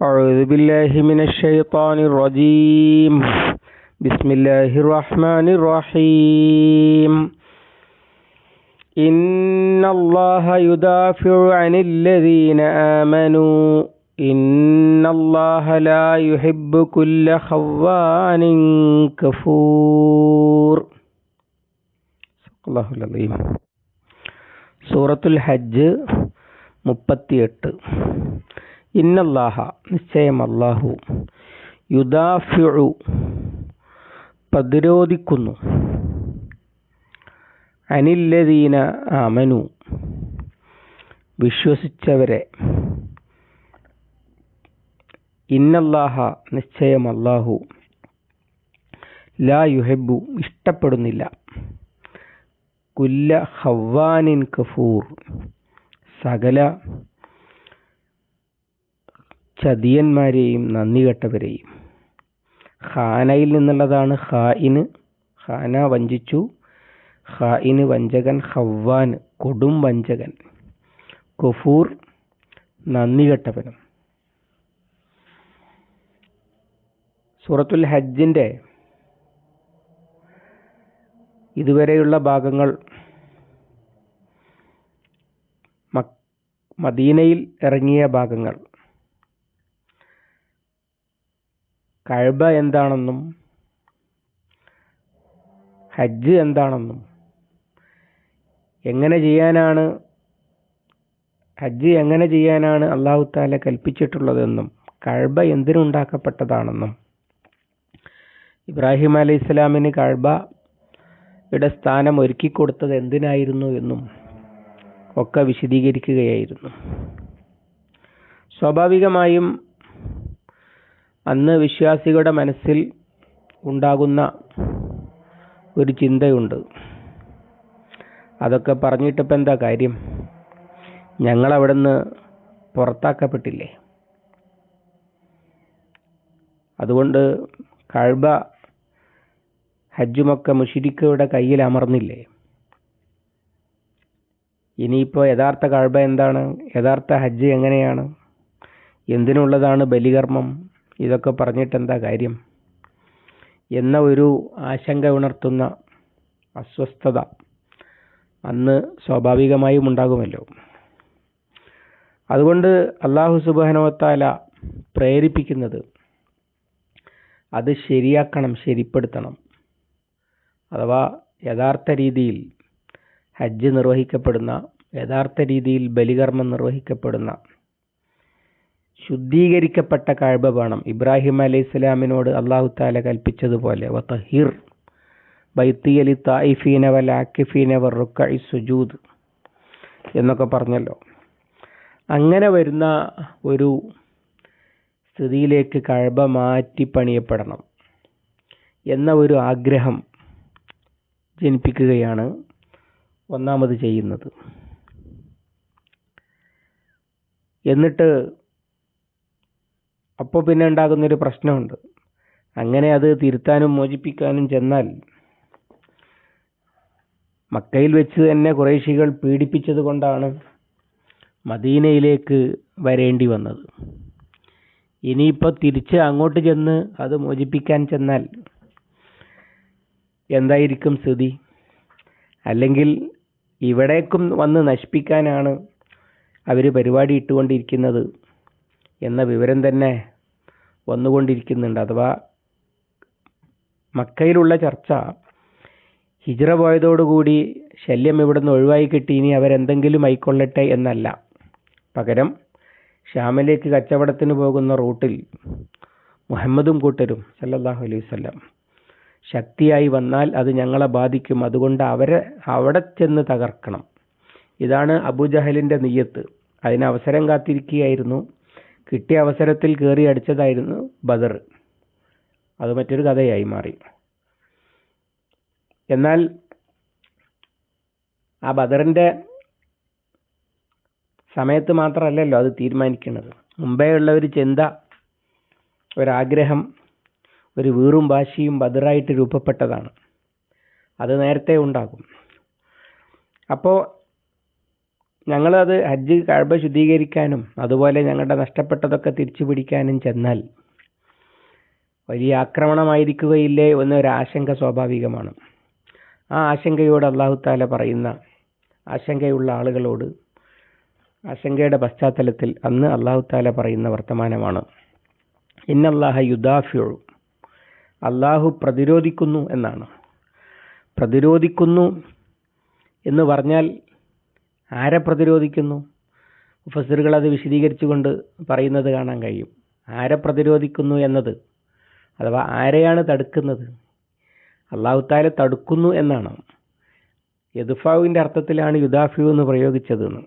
أعوذ بالله من الشيطان الرجيم بسم الله الرحمن الرحيم إن الله يدافع عن الذين آمنوا إن الله لا يحب كل خوان كفور صدق الله العظيم സൂറത്തുൽ ഹജ്ജ് മുപ്പത്തിയെട്ട് ഇന്നല്ലാഹ നിശ്ചയം അല്ലാഹു യുദാഫിഉ പ്രതിരോധിക്കുന്നു. അനില്ലദീന ആമനു വിശ്വസിച്ചവരെ. ഇന്നല്ലാഹ നിശ്ചയം അല്ലാഹു ലാ യുഹെബു ഇഷ്ടപ്പെടുന്നില്ല. കുല്ല ഹവാനിൻ കഫൂർ സകല ചതിയന്മാരെയും നന്ദി കെട്ടവരെയും ഖാനയിൽ നിന്നുള്ളതാണ് ഖായിന് ഖാന വഞ്ചിച്ചു. ഖായിന് വഞ്ചകൻ ഹവ്വാൻ കൊടും വഞ്ചകൻ. കുഫൂർ നന്ദി കെട്ടവനും സൂറത്തുൽ ഹജ്ജിന്റെ ഇതുവരെയുള്ള ഭാഗങ്ങൾ മദീനയിൽ ഇറങ്ങിയ ഭാഗങ്ങൾ. കഴബ എന്താണെന്നും ഹജ്ജ് എന്താണെന്നും എങ്ങനെ ചെയ്യാനാണ് ഹജ്ജ് എങ്ങനെ ചെയ്യാനാണ് അള്ളാഹു താല കൽപ്പിച്ചിട്ടുള്ളതെന്നും കഴബ എന്തിനുണ്ടാക്കപ്പെട്ടതാണെന്നും. ഇബ്രാഹിം അലൈഹി ഇസ്ലാമിന് കഴബയുടെ സ്ഥാനം ഒരുക്കി കൊടുത്തത് എന്തിനായിരുന്നു എന്നും ഒക്കെ വിശദീകരിക്കുകയായിരുന്നു. സ്വാഭാവികമായും അന്ന് വിശ്വാസികളുടെ മനസ്സിൽ ഉണ്ടാകുന്ന ഒരു ചിന്തയുണ്ട്. അതൊക്കെ പറഞ്ഞിട്ടിപ്പോൾ എന്താ കാര്യം? ഞങ്ങളവിടുന്ന് പുറത്താക്കപ്പെട്ടില്ലേ? അതുകൊണ്ട് കഴബ ഹജ്ജുമൊക്കെ മുഷിരിക്കയുടെ കയ്യിൽ അമർന്നില്ലേ? ഇനിയിപ്പോൾ യഥാർത്ഥ കഴബ എന്താണ്? യഥാർത്ഥ ഹജ്ജ് എങ്ങനെയാണ്? എന്തിനുള്ളതാണ് ബലികർമ്മം? ഇതൊക്കെ പറഞ്ഞിട്ട് എന്താ കാര്യം? എന്ന ഒരു ആശങ്ക ഉണർത്തുന്ന അസ്വസ്ഥത അന്ന് സ്വാഭാവികമായും ഉണ്ടാകുമല്ലോ. അതുകൊണ്ട് അള്ളാഹു സുബാനവത്താല പ്രേരിപ്പിക്കുന്നത് അത് ശരിയാക്കണം ശരിപ്പെടുത്തണം. അഥവാ യഥാർത്ഥ രീതിയിൽ ഹജ്ജ് നിർവഹിക്കപ്പെടുന്ന യഥാർത്ഥ രീതിയിൽ ബലികർമ്മം നിർവഹിക്കപ്പെടുന്ന ശുദ്ധീകരിക്കപ്പെട്ട കഴബ വേണം. ഇബ്രാഹിം അലൈഹി ഇസ്ലാമിനോട് അള്ളാഹു താല കൽപ്പിച്ചതുപോലെ സുജൂദ് എന്നൊക്കെ പറഞ്ഞല്ലോ. അങ്ങനെ വരുന്ന ഒരു സ്ഥിതിയിലേക്ക് കഴബ മാറ്റി പണിയപ്പെടണം എന്ന ഒരു ആഗ്രഹം ജനിപ്പിക്കുകയാണ് ഒന്നാമത് ചെയ്യുന്നത്. എന്നിട്ട് അപ്പോൾ പിന്നെ ഉണ്ടാകുന്നൊരു പ്രശ്നമുണ്ട്. അങ്ങനെ അത് തിരുത്താനും മോചിപ്പിക്കാനും ചെന്നാൽ മക്കയിൽ വെച്ച് തന്നെ കുറേശികൾ പീഡിപ്പിച്ചത് കൊണ്ടാണ് മദീനയിലേക്ക് വരേണ്ടി വന്നത്. ഇനിയിപ്പോൾ തിരിച്ച് അങ്ങോട്ട് ചെന്ന് അത് മോചിപ്പിക്കാൻ ചെന്നാൽ എന്തായിരിക്കും സ്ഥിതി? അല്ലെങ്കിൽ ഇവിടേക്കും വന്ന് നശിപ്പിക്കാനാണ് അവർ പരിപാടി ഇട്ടുകൊണ്ടിരിക്കുന്നത് എന്ന വിവരം തന്നെ വന്നുകൊണ്ടിരിക്കുന്നുണ്ട്. അഥവാ മക്കയിലുള്ള ചർച്ച ഹിജ്റ പോയതോടുകൂടി ശല്യം ഇവിടുന്ന് ഒഴിവായി കിട്ടി. ഇനി അവരെന്തെങ്കിലും ആയിക്കൊള്ളട്ടെ എന്നല്ല. പകരം ഷാമിലേക്ക് കച്ചവടത്തിന് പോകുന്ന റൂട്ടിൽ മുഹമ്മദും കൂട്ടരും സല്ലല്ലാഹു അലൈഹി വസല്ലം ശക്തിയായി വന്നാൽ അത് ഞങ്ങളെ ബാധിക്കും. അതുകൊണ്ട് അവരെ അവിടെ ചെന്ന് തകർക്കണം. ഇതാണ് അബുജഹലിന്റെ നെയ്യത്ത്. അതിന് അവസരം കാത്തിരിക്കുകയായിരുന്നു. കിട്ടിയ അവസരത്തിൽ കയറി അടിച്ചതായിരുന്നു ബദർ. അത് മറ്റൊരു കഥയായി മാറി. എന്നാൽ ആ ബദറിന്റെ സമയത്ത് മാത്രമല്ലല്ലോ അത് തീരുമാനിക്കുന്നത്. മുമ്പേ ഉള്ള ഒരു ചിന്ത ഒരാഗ്രഹം ഒരു വീറും വാശിയും ബദറായിട്ട് രൂപപ്പെട്ടതാണ്. അത് നേരത്തെ ഉണ്ടാകും. അപ്പോൾ ഞങ്ങളത് ഹജ്ജ് കഅബ ശുദ്ധീകരിക്കാനും അതുപോലെ ഞങ്ങളുടെ നഷ്ടപ്പെട്ടതൊക്കെ തിരിച്ചു പിടിക്കാനും ചെന്നാൽ വലിയ ആക്രമണമായിരിക്കുകയില്ലേ എന്നൊരാശങ്ക സ്വാഭാവികമാണ്. ആ ആശങ്കയോട് അള്ളാഹു താല പറയുന്ന ആശങ്കയുള്ള ആളുകളോട് ആശങ്കയുടെ പശ്ചാത്തലത്തിൽ അന്ന് അള്ളാഹു താല പറയുന്ന വർത്തമാനമാണ്. ഇന്നല്ലാഹ യുദാഫ്യോ അള്ളാഹു പ്രതിരോധിക്കുന്നു എന്നാണ്. പ്രതിരോധിക്കുന്നു എന്ന് പറഞ്ഞാൽ ആരെ പ്രതിരോധിക്കുന്നു? മുഫസ്സിറുകൾ അത് വിശദീകരിച്ചുകൊണ്ട് പറയുന്നത് കാണാൻ കഴിയും. ആരെ പ്രതിരോധിക്കുന്നു എന്നത്? അഥവാ ആരെയാണ് തടുക്കുന്നത്? അള്ളാഹുത്താല തടുക്കുന്നു എന്നാണ്. യദുഫാവിന്റെ അർത്ഥത്തിലാണ് യുദാഫിയു എന്ന് പ്രയോഗിച്ചതെന്ന്.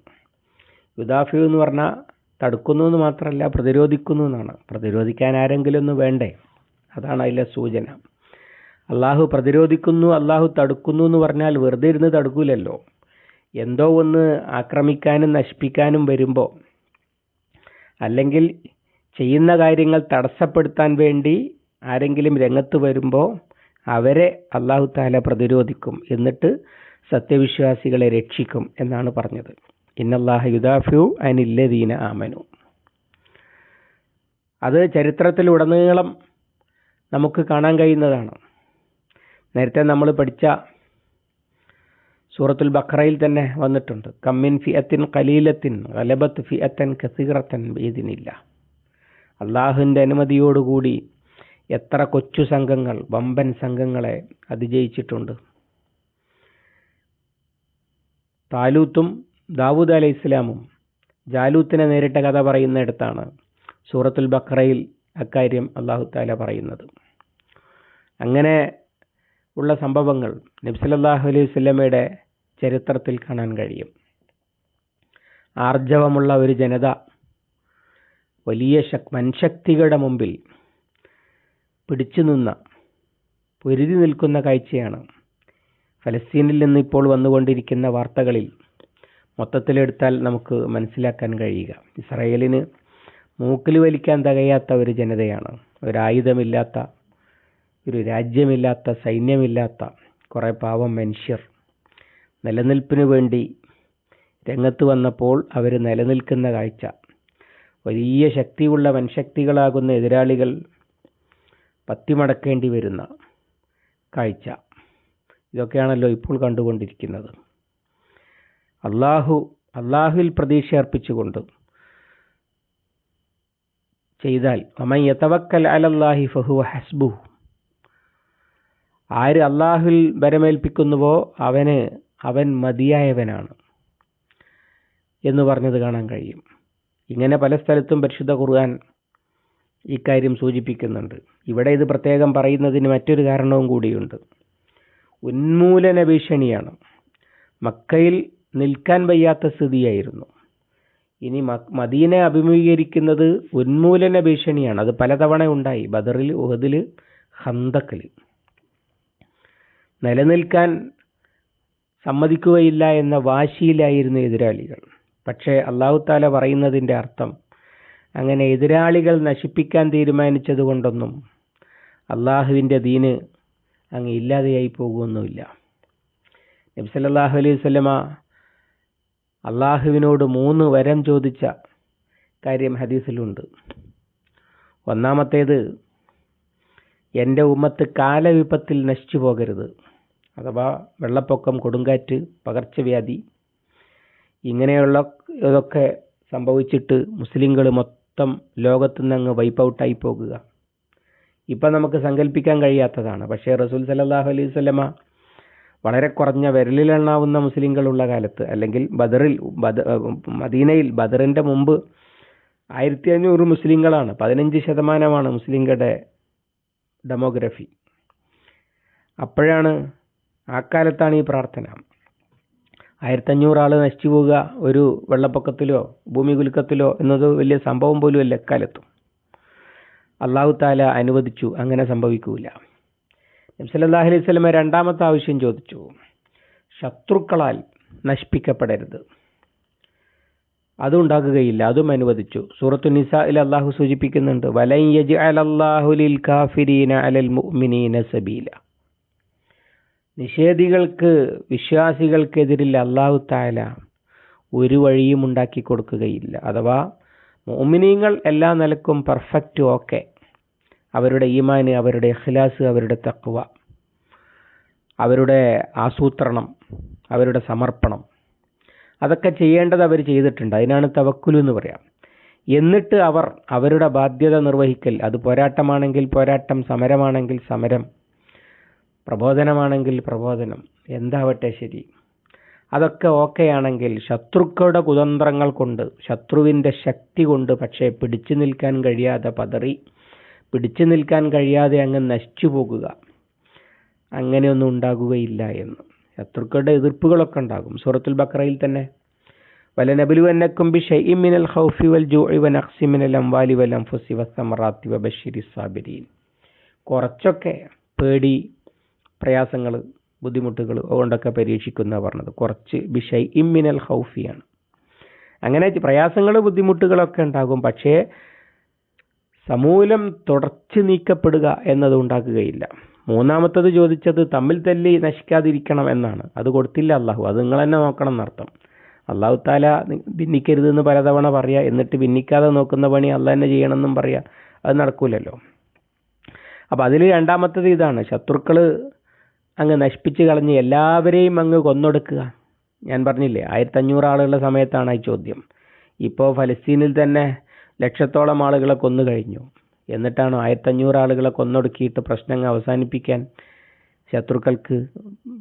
യുദാഫിയു എന്ന് പറഞ്ഞാൽ തടുക്കുന്നു എന്ന് മാത്രമല്ല പ്രതിരോധിക്കുന്നു എന്നാണ്. പ്രതിരോധിക്കാൻ ആരെങ്കിലും ഒന്ന് വേണ്ടേ? അതാണ് അതിലെ സൂചന. അള്ളാഹു പ്രതിരോധിക്കുന്നു അള്ളാഹു തടുക്കുന്നു എന്ന് പറഞ്ഞാൽ വെറുതെ ഇരുന്ന് തടുക്കൂലല്ലോ. എന്തോ ഒന്ന് ആക്രമിക്കാനും നശിപ്പിക്കാനും വരുമ്പോൾ അല്ലെങ്കിൽ ചെയ്യുന്ന കാര്യങ്ങൾ തടസ്സപ്പെടുത്താൻ വേണ്ടി ആരെങ്കിലും രംഗത്ത് വരുമ്പോൾ അവരെ അള്ളാഹു താല പ്രതിരോധിക്കും എന്നിട്ട് സത്യവിശ്വാസികളെ രക്ഷിക്കും എന്നാണ് പറഞ്ഞത്. ഇന്നല്ലാഹ യുദാഫു അനില്ലദീന ആമനു. അത് ചരിത്രത്തിലുടനീളം നമുക്ക് കാണാൻ കഴിയുന്നതാണ്. നേരത്തെ നമ്മൾ പഠിച്ച സൂറത്തുൽ ബക്രയിൽ തന്നെ വന്നിട്ടുണ്ട്. കമ്മിൻ ഫിയത്തിൻ കലീലത്തിൻ ഗലബത്ത് ഫിയത്തൻ കസീറത്തൻ ഏതിനില്ല അള്ളാഹുവിന്റെ അനുമതിയോടുകൂടി എത്ര കൊച്ചു സംഘങ്ങൾ വമ്പൻ സംഘങ്ങളെ അതിജയിച്ചിട്ടുണ്ട്. താലൂത്തും ദാവൂദ് അലൈഹി ഇസ്ലാമും ജാലൂത്തിനെ നേരിട്ട കഥ പറയുന്നിടത്താണ് സൂറത്തുൽ ബക്രയിൽ അക്കാര്യം അള്ളാഹു താല പറയുന്നത്. അങ്ങനെ ഉള്ള സംഭവങ്ങൾ നബ്സലല്ലാഹു അലൈഹി സ്വല്ലമയുടെ ചരിത്രത്തിൽ കാണാൻ കഴിയും. ആർജവമുള്ള ഒരു ജനത വലിയ ശക് വൻശക്തികളുടെ മുമ്പിൽ പിടിച്ചു നിന്ന പൊരുതി നിൽക്കുന്ന കാഴ്ചയാണ്. ഫലസ്തീനിൽ നിന്ന് ഇപ്പോൾ വന്നുകൊണ്ടിരിക്കുന്ന വാർത്തകളിൽ മൊത്തത്തിലെടുത്താൽ നമുക്ക് മനസ്സിലാക്കാൻ കഴിയുക. ഇസ്രയേലിന് മൂക്കിൽ വലിക്കാൻ തകയാത്ത ഒരു ജനതയാണ്. ഒരായുധമില്ലാത്ത ഒരു രാജ്യമില്ലാത്ത സൈന്യമില്ലാത്ത കുറേ പാവം മനുഷ്യർ നിലനിൽപ്പിന് വേണ്ടി രംഗത്ത് വന്നപ്പോൾ അവർ നിലനിൽക്കുന്ന കാഴ്ച. വലിയ ശക്തിയുള്ള വൻശക്തികളാകുന്ന എതിരാളികൾ പത്തിമടക്കേണ്ടി വരുന്ന കാഴ്ച. ഇതൊക്കെയാണല്ലോ ഇപ്പോൾ കണ്ടുകൊണ്ടിരിക്കുന്നത്. അള്ളാഹു അള്ളാഹുവിൽ പ്രതീക്ഷ അർപ്പിച്ചുകൊണ്ട് ചെയ്താൽ അമൻ യതവക്കൽ അലല്ലാഹി ഫഹു ഹസ്ബു ആര് അള്ളാഹുവിൽ ബരമേൽപ്പിക്കുന്നുവോ അവന് അവൻ മതിയായവനാണ് എന്ന് പറഞ്ഞത് കാണാൻ കഴിയും. ഇങ്ങനെ പല സ്ഥലത്തും പരിശുദ്ധ ഖുർആൻ ഇക്കാര്യം സൂചിപ്പിക്കുന്നുണ്ട്. ഇവിടെ ഇത് പ്രത്യേകം പറയുന്നതിന് മറ്റൊരു കാരണവും കൂടിയുണ്ട്. ഉന്മൂലന ഭീഷണിയാണ്. മക്കയിൽ നിൽക്കാൻ വയ്യാത്ത സ്ഥിതിയായിരുന്നു. ഇനി മദീനെ അഭിമുഖീകരിക്കുന്നത് ഉന്മൂലന ഭീഷണിയാണ്. അത് പലതവണ ഉണ്ടായി. ബദറിൽ ഉഹദിൽ ഹന്തക്കിൽ. നിലനിൽക്കാൻ സമ്മതിക്കുകയില്ല എന്ന വാശിയിലായിരുന്നു എതിരാളികൾ. പക്ഷേ അള്ളാഹു താല പറയുന്നതിന്റെ അർത്ഥം അങ്ങനെ എതിരാളികൾ നശിപ്പിക്കാൻ തീരുമാനിച്ചത് കൊണ്ടൊന്നും അള്ളാഹുവിന്റെ ദീന് അങ്ങ് ഇല്ലാതെയായി പോകുമൊന്നുമില്ല നബി സല്ലല്ലാഹു അലൈഹി വസല്ലമ അള്ളാഹുവിനോട് മൂന്ന് വരം ചോദിച്ച കാര്യം ഹദീസിലുണ്ട്. ഒന്നാമത്തേത് എന്റെ ഉമ്മത്ത് കാലവിപത്തിൽ നശിച്ചു പോകരുത്. അഥവാ വെള്ളപ്പൊക്കം കൊടുങ്കാറ്റ് പകർച്ചവ്യാധി ഇങ്ങനെയുള്ള ഇതൊക്കെ സംഭവിച്ചിട്ട് മുസ്ലിങ്ങൾ മൊത്തം ലോകത്തു നിന്ന് അങ്ങ് വൈപ്പ് ഔട്ടായി പോകുക. ഇപ്പം നമുക്ക് സങ്കല്പിക്കാൻ കഴിയാത്തതാണ്. പക്ഷേ റസൂൽ സല്ലല്ലാഹു അലൈഹി വസല്ലമ വളരെ കുറഞ്ഞ വിരലിലെണ്ണാവുന്ന മുസ്ലിങ്ങളുള്ള കാലത്ത് അല്ലെങ്കിൽ ബദറിൽ ബദ മദീനയിൽ ബദറിന്റെ മുമ്പ് ആയിരത്തി അഞ്ഞൂറ് മുസ്ലിങ്ങളാണ്. പതിനഞ്ച് ശതമാനമാണ് മുസ്ലിങ്ങളുടെ ഡെമോഗ്രഫി. അപ്പോഴാണ് ആ കാലത്താണ് ഈ പ്രാർത്ഥന. ആയിരത്തഞ്ഞൂറ് ആൾ നശിച്ചു പോവുക ഒരു വെള്ളപ്പൊക്കത്തിലോ ഭൂമി കുലുക്കത്തിലോ എന്നത് വലിയ സംഭവം പോലും അല്ല എക്കാലത്തും അള്ളാഹു താല അനുവദിച്ചു അങ്ങനെ സംഭവിക്കൂല. നബ്സല്ലാഹു അലൈഹി സ്വലമ രണ്ടാമത്തെ ആവശ്യം ചോദിച്ചു. ശത്രുക്കളാൽ നശിപ്പിക്കപ്പെടരുത്. അതുണ്ടാകുകയില്ല അതും അനുവദിച്ചു. സൂറത്തു നിസായിൽ അള്ളാഹു സൂചിപ്പിക്കുന്നുണ്ട് വലൈ യജ്അലല്ലാഹു ലിൽ കാഫിരീന അലൽ മുഅ്മിനീന സബീല. നിഷേധികൾക്ക് വിശ്വാസികൾക്കെതിരിൽ അള്ളാഹു താല ഒരു വഴിയും ഉണ്ടാക്കി കൊടുക്കുകയില്ല. അഥവാ മോമിനിയങ്ങൾ എല്ലാ നിലക്കും പെർഫെക്റ്റ് ഓക്കെ അവരുടെ ഈമാൻ അവരുടെ ഇഖ്ലാസ് അവരുടെ തക്കുവ അവരുടെ ആസൂത്രണം അവരുടെ സമർപ്പണം അതൊക്കെ ചെയ്യേണ്ടത് അവർ ചെയ്തിട്ടുണ്ട്. അതിനാണ് തവക്കുലു എന്ന് പറയാം. എന്നിട്ട് അവർ അവരുടെ ബാധ്യത നിർവഹിക്കൽ. അത് പോരാട്ടമാണെങ്കിൽ പോരാട്ടം സമരമാണെങ്കിൽ സമരം. പ്രബോധനമാണെങ്കിൽ പ്രബോധനം എന്താവട്ടെ ശരി. അതൊക്കെ ഓക്കെയാണെങ്കിൽ ശത്രുക്കളുടെ കുതന്ത്രങ്ങൾ കൊണ്ട് ശത്രുവിന്റെ ശക്തി കൊണ്ട് പക്ഷേ പിടിച്ചു നിൽക്കാൻ കഴിയാതെ പതറി പിടിച്ചു നിൽക്കാൻ കഴിയാതെ അങ്ങ് നശിച്ചു പോകുക. അങ്ങനെയൊന്നും ഉണ്ടാകുകയില്ല എന്ന്. ശത്രുക്കളുടെ എതിർപ്പുകളൊക്കെ ഉണ്ടാകും. സൂറത്തുൽ ബക്രയിൽ തന്നെ വലനബലുവന്നക്കും ബിഷൈഇം മിനൽ ഖൗഫി വൽ ജൂഇ വനഖ്സി മിനൽ അംവാലി വൽ അംഫുസി വസ്സമറാത്തി വബശ്ശിരി സാബിരീൻ. കുറച്ചൊക്കെ പേടി പ്രയാസങ്ങൾ ബുദ്ധിമുട്ടുകൾ അതുകൊണ്ടൊക്കെ പരീക്ഷിക്കുന്ന പറഞ്ഞത്. കുറച്ച് ബിഷൈ ഇമ്മിനൽ ഹൗഫിയാണ് അങ്ങനെ പ്രയാസങ്ങൾ ബുദ്ധിമുട്ടുകളൊക്കെ ഉണ്ടാകും. പക്ഷേ സമൂലം തുടച്ചു നീക്കപ്പെടുക എന്നത് ഉണ്ടാക്കുകയില്ല. മൂന്നാമത്തത് ചോദിച്ചത് തമ്മിൽ തല്ലി നശിക്കാതിരിക്കണം എന്നാണ്. അത് കൊടുത്തില്ല അള്ളാഹു അത് നിങ്ങൾ തന്നെ നോക്കണം എന്നർത്ഥം. അള്ളാഹു താല ഭിന്നിക്കരുത് എന്ന് പലതവണ പറയുക എന്നിട്ട് ഭിന്നിക്കാതെ നോക്കുന്ന പണി അള്ളാഹ് തന്നെ ചെയ്യണമെന്നും പറയുക അത് നടക്കൂലല്ലോ. അപ്പോൾ അതിൽ രണ്ടാമത്തത് ഇതാണ്. ശത്രുക്കൾ അങ്ങ് നശിപ്പിച്ച് കളഞ്ഞ് എല്ലാവരെയും അങ്ങ് കൊന്നൊടുക്കുക. ഞാൻ പറഞ്ഞില്ലേ ആയിരത്തി അഞ്ഞൂറ് ആളുകളുടെ സമയത്താണ് ഈ ചോദ്യം. ഇപ്പോൾ ഫലസ്തീനിൽ തന്നെ ലക്ഷത്തോളം ആളുകളെ കൊന്നു കഴിഞ്ഞു. എന്നിട്ടാണ് ആയിരത്തി അഞ്ഞൂറ് ആളുകളെ കൊന്നൊടുക്കിയിട്ട് പ്രശ്നങ്ങൾ അവസാനിപ്പിക്കാൻ ശത്രുക്കൾക്ക്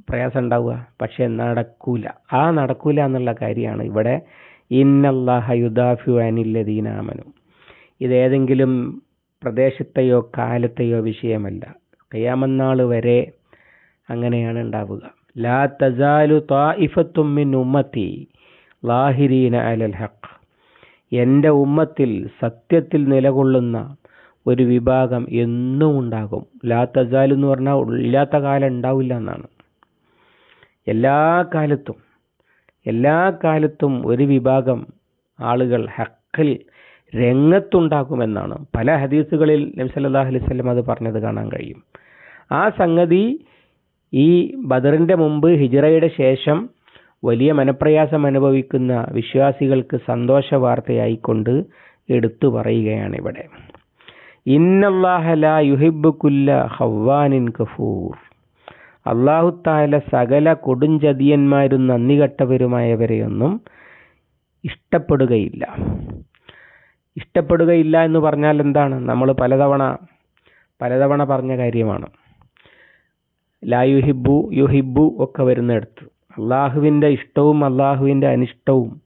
പ്രയാസം ഉണ്ടാവുക? പക്ഷേ നടക്കൂല. ആ നടക്കൂല എന്നുള്ള കാര്യമാണ് ഇവിടെ ഇന്നല്ലാഹ യുദാഫു ഇതേതെങ്കിലും പ്രദേശത്തെയോ കാലത്തെയോ വിഷയമല്ല. കയ്യാമന്നാൾ വരെ അങ്ങനെയാണ് ഉണ്ടാവുക. ലാ തസാലു മിൻ ഉമ്മത്തി ലാഹിരീന അലൽ ഹഖ്. എന്റെ ഉമ്മത്തിൽ സത്യത്തിൽ നിലകൊള്ളുന്ന ഒരു വിഭാഗം എന്നും ഉണ്ടാകും. ലാ തസാലു എന്ന് പറഞ്ഞാൽ ഇല്ലാത്ത കാലം ഉണ്ടാവില്ല എന്നാണ്. എല്ലാ കാലത്തും എല്ലാ കാലത്തും ഒരു വിഭാഗം ആളുകൾ ഹക്കിൽ രംഗത്തുണ്ടാകുമെന്നാണ് പല ഹദീസുകളിൽ നബി സല്ലല്ലാഹു അലൈഹി വസല്ലം അത് പറഞ്ഞത് കാണാൻ കഴിയും. ആ സംഗതി ഈ ബദറിന്റെ മുമ്പ് ഹിജറയുടെ ശേഷം വലിയ മനപ്രയാസം അനുഭവിക്കുന്ന വിശ്വാസികൾക്ക് സന്തോഷ വാർത്തയായിക്കൊണ്ട് എടുത്തു പറയുകയാണ് ഇവിടെ. ഇന്നല്ലാഹല യുഹിബ് കുല്ല ഹവ്വാനിൻ കഫൂർ അള്ളാഹു താല സകല കൊടുഞ്ചതിയന്മാരും നന്ദി കട്ടവരുമായവരെയൊന്നും ഇഷ്ടപ്പെടുകയില്ല. ഇഷ്ടപ്പെടുകയില്ല എന്ന് പറഞ്ഞാൽ എന്താണ്? നമ്മൾ പലതവണ പലതവണ പറഞ്ഞ കാര്യമാണ്. ലാ യുഹിബു ഒക്കെ വരുന്നിടത്ത്. അള്ളാഹുവിന്റെ ഇഷ്ടവും അള്ളാഹുവിന്റെ അനിഷ്ടവും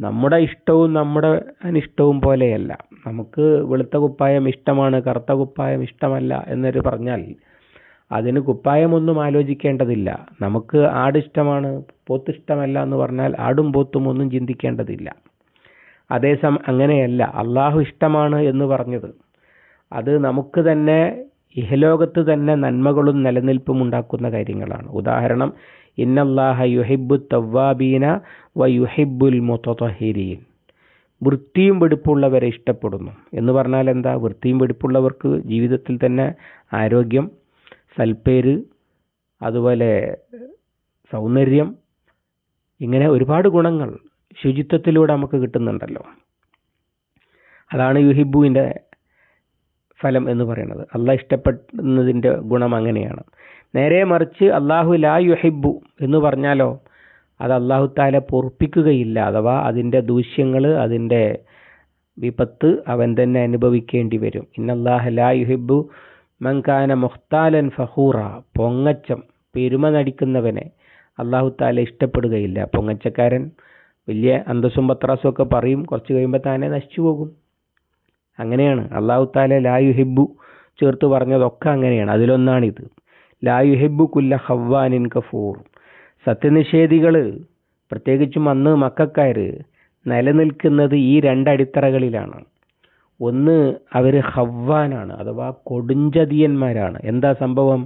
നമ്മുടെ ഇഷ്ടവും നമ്മുടെ അനിഷ്ടവും പോലെയല്ല. നമുക്ക് വെളുത്ത കുപ്പായം ഇഷ്ടമാണ് കറുത്ത കുപ്പായം ഇഷ്ടമല്ല എന്നൊരു പറഞ്ഞാൽ അതിന് കുപ്പായമൊന്നും ആലോചിക്കേണ്ടതില്ല. നമുക്ക് ആടിഷ്ടമാണ് പോത്ത് ഇഷ്ടമല്ല എന്ന് പറഞ്ഞാൽ ആടും പോത്തും ഒന്നും ചിന്തിക്കേണ്ടതില്ല. അതേസമയം അങ്ങനെയല്ല. അള്ളാഹു ഇഷ്ടമാണ് എന്ന് പറഞ്ഞത്. അത് നമുക്ക് തന്നെ ഇഹലോകത്ത് തന്നെ നന്മകളും നിലനിൽപ്പും ഉണ്ടാക്കുന്ന കാര്യങ്ങളാണ്. ഉദാഹരണം ഇന്നല്ലാഹ യുഹിബു തവ്വാബീന വ യുഹിബുൽ മുത്തഹിരീൻ. വൃത്തിയും വെടുപ്പുള്ളവരെ ഇഷ്ടപ്പെടുന്നു. എന്ന് പറഞ്ഞാൽ എന്താ? വൃത്തിയും വെടുപ്പുള്ളവർക്ക് ജീവിതത്തിൽ തന്നെ ആരോഗ്യം സൽപ്പേര് അതുപോലെ സൗന്ദര്യം ഇങ്ങനെ ഒരുപാട് ഗുണങ്ങൾ ശുചിത്വത്തിലൂടെ നമുക്ക് കിട്ടുന്നുണ്ടല്ലോ. അതാണ് യുഹിബുവിന്റെ ഫലം എന്ന് പറയുന്നത്. അള്ളാഹ് ഇഷ്ടപ്പെടുന്നതിന്റെ ഗുണം അങ്ങനെയാണ്. നേരെ മറിച്ച് അള്ളാഹു ലാ യുഹിബു എന്ന് പറഞ്ഞാലോ അത് അള്ളാഹു താല പൊറുപ്പിക്കുകയില്ല അഥവാ അതിന്റെ ദൂഷ്യങ്ങൾ അതിന്റെ വിപത്ത് അവൻ തന്നെ അനുഭവിക്കേണ്ടി വരും. ഇന്നല്ലാഹ ലാ യുഹിബു മങ്കാന മുഖ്താലൻ ഫഹൂറ പൊങ്ങച്ചം പെരുമ നടിക്കുന്നവനെ അള്ളാഹു താല ഇഷ്ടപ്പെടുകയില്ല. പൊങ്ങച്ചക്കാരൻ വലിയ അന്തസ്സും പത്രാസും ഒക്കെ പറയും കുറച്ച് കഴിയുമ്പോൾ താനെ നശിച്ചു പോകും. അങ്ങനെയാണ്. അള്ളാഹു താല ലാ യുഹിബു ചേർത്ത് പറഞ്ഞതൊക്കെ അങ്ങനെയാണ്. അതിലൊന്നാണിത്. ലാ യുഹിബു കുല്ല ഹവ്വാനിൻ കഫൂർ സത്യനിഷേധികൾ പ്രത്യേകിച്ചും അന്ന് മക്കാർ നിലനിൽക്കുന്നത് ഈ രണ്ടടിത്തറകളിലാണ്. ഒന്ന് അവർ ഹവ്വാനാണ് അഥവാ കൊടുഞ്ചതിയന്മാരാണ് എന്താ സംഭവം?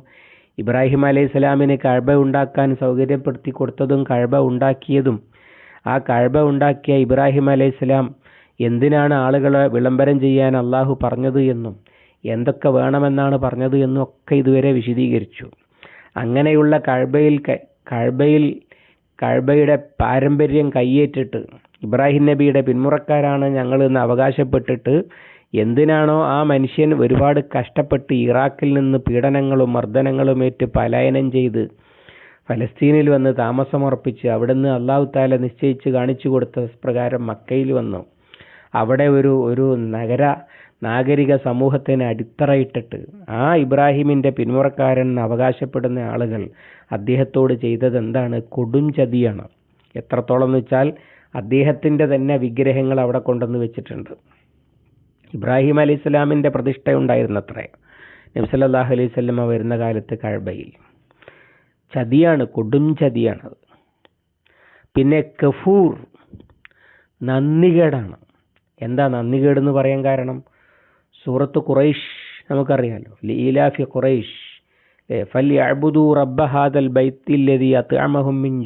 ഇബ്രാഹിം അലൈഹി സ്വലാമിന് കഴബ ഉണ്ടാക്കാൻ സൗകര്യപ്പെടുത്തി കൊടുത്തതും കഴബ ഉണ്ടാക്കിയതും ആ കഴബ ഉണ്ടാക്കിയ ഇബ്രാഹിം അലൈഹി സ്വലാം എന്തിനാണ് ആളുകളെ വിളംബരം ചെയ്യാൻ അള്ളാഹു പറഞ്ഞത് എന്നും എന്തൊക്കെ വേണമെന്നാണ് പറഞ്ഞത് എന്നും ഒക്കെ ഇതുവരെ വിശദീകരിച്ചു. അങ്ങനെയുള്ള കഴബയിൽ കഴബയിൽ കഴബയുടെ പാരമ്പര്യം കയ്യേറ്റിട്ട് ഇബ്രാഹിം നബിയുടെ പിന്മുറക്കാരാണ് ഞങ്ങൾ എന്ന് അവകാശപ്പെട്ടിട്ട് എന്തിനാണോ ആ മനുഷ്യൻ ഒരുപാട് കഷ്ടപ്പെട്ട് ഇറാഖിൽ നിന്ന് പീഡനങ്ങളും മർദ്ദനങ്ങളും ഏറ്റ് പലായനം ചെയ്ത് ഫലസ്തീനിൽ വന്ന് താമസമർപ്പിച്ച് അവിടുന്ന് അള്ളാഹു താല നിശ്ചയിച്ച് കാണിച്ചു കൊടുത്ത പ്രകാരം മക്കയിൽ വന്നു. അവിടെ ഒരു ഒരു നഗര നാഗരിക സമൂഹത്തിന് അടിത്തറയിട്ടിട്ട് ആ ഇബ്രാഹിമിന്റെ പിന്മുറക്കാരൻ അവകാശപ്പെടുന്ന ആളുകൾ അദ്ദേഹത്തോട് ചെയ്തത് എന്താണ്? കൊടും ചതിയാണ്. എത്രത്തോളം എന്ന് വെച്ചാൽ അദ്ദേഹത്തിന്റെ തന്നെ വിഗ്രഹങ്ങൾ അവിടെ കൊണ്ടുവന്ന് വെച്ചിട്ടുണ്ട്. ഇബ്രാഹിം അലി ഇസ്ലാമിന്റെ പ്രതിഷ്ഠ ഉണ്ടായിരുന്നത്രേ. നബ്സല്ലാഹു അലൈഹി സ്വല്ലമ്മ വരുന്ന കാലത്ത് കഴബയിൽ. ചതിയാണ് കൊടും ചതിയാണത്. പിന്നെ കഫൂർ നന്ദികേടാണ്. എന്താ നന്ദി എന്ന് പറയാൻ കാരണം? സൂറത്ത് ഖുറൈഷ് നമുക്കറിയാമല്ലോ ലീലാഫി ഖുറൈഷ്. റബ്ബ ഹാദൽ മിൻ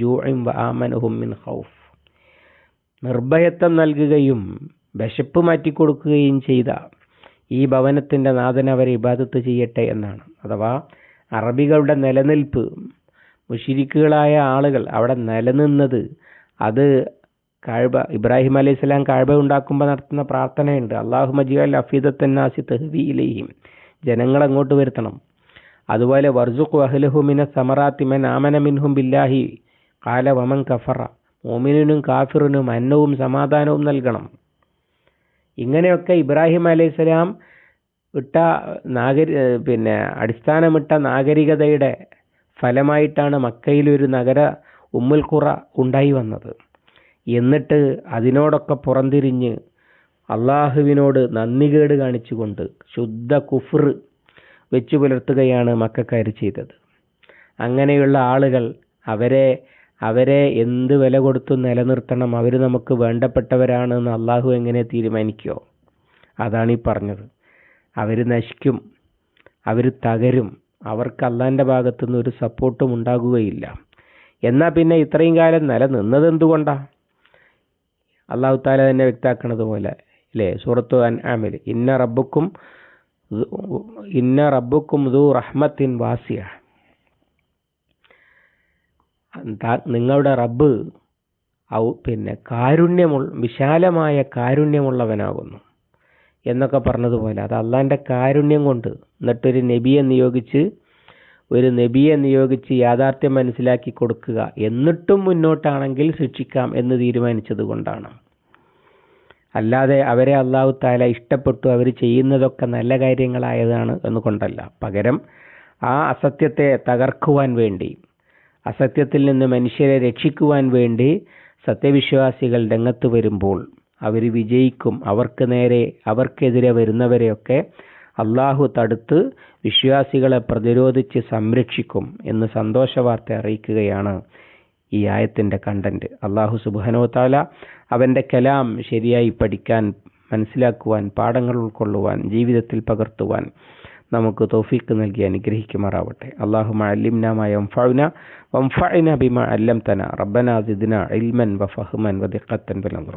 മിൻ ഖൗഫ്. നിർഭയത്വം നൽകുകയും വിശപ്പ് മാറ്റിക്കൊടുക്കുകയും ചെയ്ത ഈ ഭവനത്തിന്റെ നാഥൻ അവരെ ഇബാദത്ത് ചെയ്യട്ടെ എന്നാണ്. അഥവാ അറബികളുടെ നിലനിൽപ്പ് മുഷിരിക്കുകളായ ആളുകൾ അവിടെ നിലനിന്നത് അത് കാഴ്ബ ഇബ്രാഹിം അലൈഹി സ്വലാം കാഴ്ബ ഉണ്ടാക്കുമ്പോൾ നടത്തുന്ന പ്രാർത്ഥനയുണ്ട്. അള്ളാഹു മജിഅൽ അഫീദത്തന്നാസി തെഹ്വിയിലെയും ജനങ്ങൾ അങ്ങോട്ട് വരുത്തണം. അതുപോലെ വർസുഖ് അഹ്ലഹുമിന സമറാത്തിമൻ ആമന മിൻഹും ബില്ലാഹി. കാല വമൻ കഫറ. മോമിനും കാഫിറിനും അന്നവും സമാധാനവും നൽകണം. ഇങ്ങനെയൊക്കെ ഇബ്രാഹിം അലൈഹി സ്വലാം ഇട്ട നാഗരി പിന്നെ അടിസ്ഥാനമിട്ട നാഗരികതയുടെ ഫലമായിട്ടാണ് മക്കയിൽ ഒരു നഗര ഉമ്മുൽ ഖുറ ഉണ്ടായി വന്നത്. എന്നിട്ട് അതിനോടൊക്കെ പുറംതിരിഞ്ഞ് അള്ളാഹുവിനോട് നന്ദികേട് കാണിച്ചുകൊണ്ട് ശുദ്ധ കുഫർ വെച്ചു പുലർത്തുകയാണ് മക്കാർ ചെയ്തത്. അങ്ങനെയുള്ള ആളുകൾ അവരെ അവരെ എന്ത് വില കൊടുത്തു നിലനിർത്തണം അവർ നമുക്ക് വേണ്ടപ്പെട്ടവരാണെന്ന് അള്ളാഹു എങ്ങനെ തീരുമാനിക്കുമോ അതാണ് ഈ പറഞ്ഞത്. അവർ നശിക്കും അവർ തകരും അവർക്ക് അള്ളാന്റെ ഭാഗത്തുനിന്ന് ഒരു സപ്പോർട്ടും ഉണ്ടാകുകയില്ല. എന്നാൽ പിന്നെ ഇത്രയും കാലം നിലനിന്നത് എന്തുകൊണ്ടാ? അള്ളാഹു താല തന്നെ വ്യക്താക്കണത് പോലെ അല്ലേ സൂറത്തു അൻആമിൽ ഇന്ന റബ്ബുക്കും ഇന്ന റബ്ബുക്കും ദു റഹ്മത്തിൻ വാസിയ. നിങ്ങളുടെ റബ്ബ് ഔ പിന്നെ കാരുണ്യമുള്ള വിശാലമായ കാരുണ്യമുള്ളവനാകുന്നു എന്നൊക്കെ പറഞ്ഞതുപോലെ അത് അള്ളാന്റെ കാരുണ്യം കൊണ്ട് എന്നിട്ടൊരു നബിയെ നിയോഗിച്ച് ഒരു നബിയെ നിയോഗിച്ച് യാഥാർത്ഥ്യം മനസ്സിലാക്കി കൊടുക്കുക. എന്നിട്ടും മുന്നോട്ടാണെങ്കിൽ ശിക്ഷിക്കാം എന്ന് തീരുമാനിച്ചത് കൊണ്ടാണ്. അല്ലാതെ അവരെ അള്ളാഹു താല ഇഷ്ടപ്പെട്ടു. അവർ ചെയ്യുന്നതൊക്കെ നല്ല കാര്യങ്ങളായതാണ് എന്നുകൊണ്ടല്ല പകരം ആ അസത്യത്തെ തകർക്കുവാൻ വേണ്ടി അസത്യത്തിൽ നിന്ന് മനുഷ്യരെ രക്ഷിക്കുവാൻ വേണ്ടി സത്യവിശ്വാസികൾ രംഗത്ത് വരുമ്പോൾ അവർ വിജയിക്കും. അവർക്ക് നേരെ അവർക്കെതിരെ വരുന്നവരെയൊക്കെ അള്ളാഹു തടുത്ത് വിശ്വാസികളെ പ്രതിരോധിച്ച് സംരക്ഷിക്കും എന്ന് സന്തോഷവാർത്ത അറിയിക്കുകയാണ് ഈ ആയത്തിന്റെ കണ്ടന്റ് അള്ളാഹു സുബാനോ താല അവന്റെ കലാം ശരിയായി പഠിക്കാൻ മനസ്സിലാക്കുവാൻ പാഠങ്ങൾ ഉൾക്കൊള്ളുവാൻ ജീവിതത്തിൽ പകർത്തുവാൻ നമുക്ക് തോഫീക്ക് നൽകി അനുഗ്രഹിക്കുമാറാവട്ടെ. അള്ളാഹു അല്ലിംനാമായ വംഫഅന വംഫഅന ബിമ അല്ലംതന. റബ്ബന സിദ്ന ഇൽമൻ വഫഹ്മൻ വദിഖത്തൻ ബിനദ്റ